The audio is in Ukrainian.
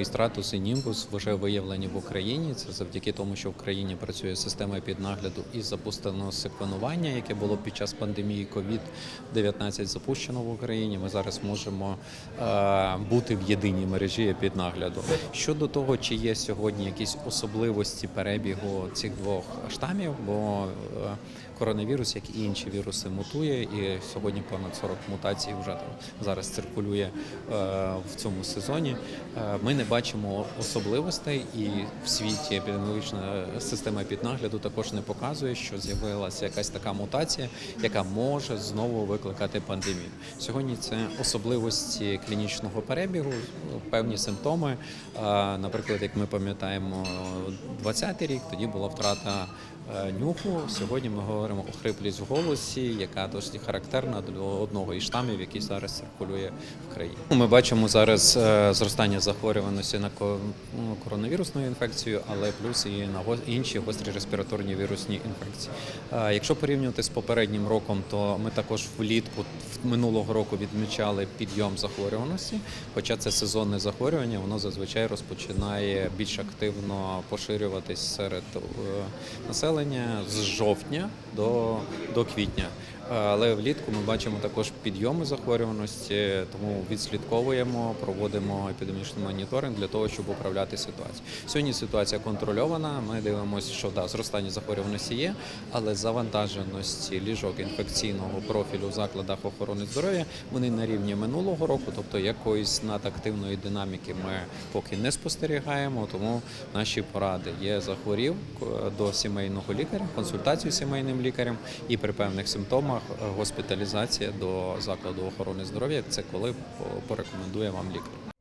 І стратус і німбус вже виявлені в Україні. Це завдяки тому, що в країні працює система піднагляду і запустено секвенування, яке було під час пандемії COVID-19 запущено в Україні. Ми зараз можемо е, бути в єдиній мережі піднагляду. Щодо того, чи є сьогодні якісь особливості перебігу цих двох штамів, бо е, коронавірус, як і інші віруси, мутує, і сьогодні понад 40 мутацій вже там зараз циркулює е, в цьому сезоні. Е, Ми не бачимо особливостей, і в світі епідеміологічна система піднагляду також не показує, що з'явилася якась така мутація, яка може знову викликати пандемію. Сьогодні це особливості клінічного перебігу, певні симптоми. Наприклад, як ми пам'ятаємо, 20-й рік тоді була втрата е, нюху. Сьогодні ми говоримо о хриплість в голосі, яка досить характерна для одного із штамів, який зараз циркулює в країні. Ми бачимо зараз е, зростання захворюваності на ко- ну, коронавірусною інфекцією, але плюс і на інші гострі респіраторні вірусні інфекції. Якщо порівнювати з попереднім роком, то ми також влітку минулого року відмічали підйом захворюваності, хоча це сезонне захворювання, воно зазвичай розпочинає більш активно поширюватись серед е, населення з жовтня до, до квітня. Е, Але влітку ми бачимо також підйоми захворюваності, тому відслідковуємо, проводимо епідемічний моніторинг для того, щоб управляти ситуацією. Сьогодні ситуація контрольована. Ми дивимося, що да, зростання захворюваності є, але завантаженості ліжок інфекційного профілю в закладах охорони здоров'я вони на рівні минулого року, тобто якоїсь надактивної динаміки ми поки не спостерігаємо. Тому наші поради є захворів до сімейного лікаря, консультацію з сімейним лікарем і при певних симптомах е, госпіталізація до закладу охорони здоров'я. Це коли по- порекомендує вам лікар.